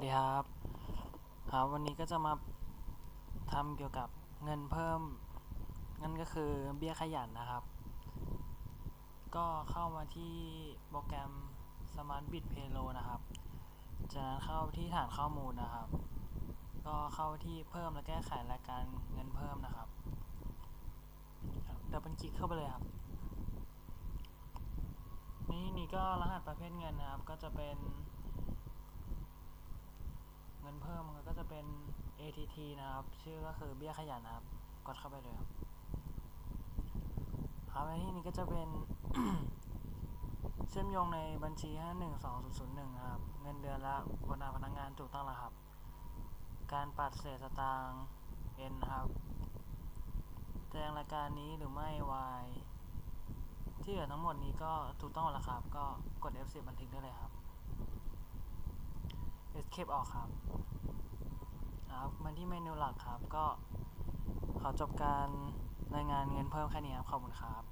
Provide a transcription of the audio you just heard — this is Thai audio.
วัสดีครับ ครับ วันนี้ก็จะมาทำเกี่ยวกับเงินเพิ่ม นั่นก็คือเบี้ยขยันนะครับ ก็เข้ามาที่โปรแกรม Smart Bit Payroll นะครับ จากนั้นเข้าที่ฐานข้อมูลนะครับ ก็เข้าที่เพิ่มและแก้ไขรายการเงินเพิ่มนะครับครับดับเบิลคลิกเข้าไปเลยครับ นี่นี่ก็รหัสประเภทเงินนะครับ ก็จะเป็น เพิ่มมันก็จะเป็น ATT นะครับ ชื่อก็คือเบี้ยขยันนะครับ กดเข้าไปเลยครับครับในที่นี้ก็จะเป็นเชื่อมโยงในบัญชี 512001 นะครับ เงินเดือนและบรรดาพนักงานถูกต้องแล้วครับ การปัดเศษสตางค์ N นะครับ แจ้งรายการนี้หรือไม่ Y ที่เหลือทั้งหมดนี้ก็ถูกต้องแล้วครับ ก็กด F10 บันทึกได้เลยครับ Escape ออกครับครับมาที่เมนูหลักครับก็ขอจบการรายงานเงินเพิ่มแค่นี้ครับขอบคุณครับ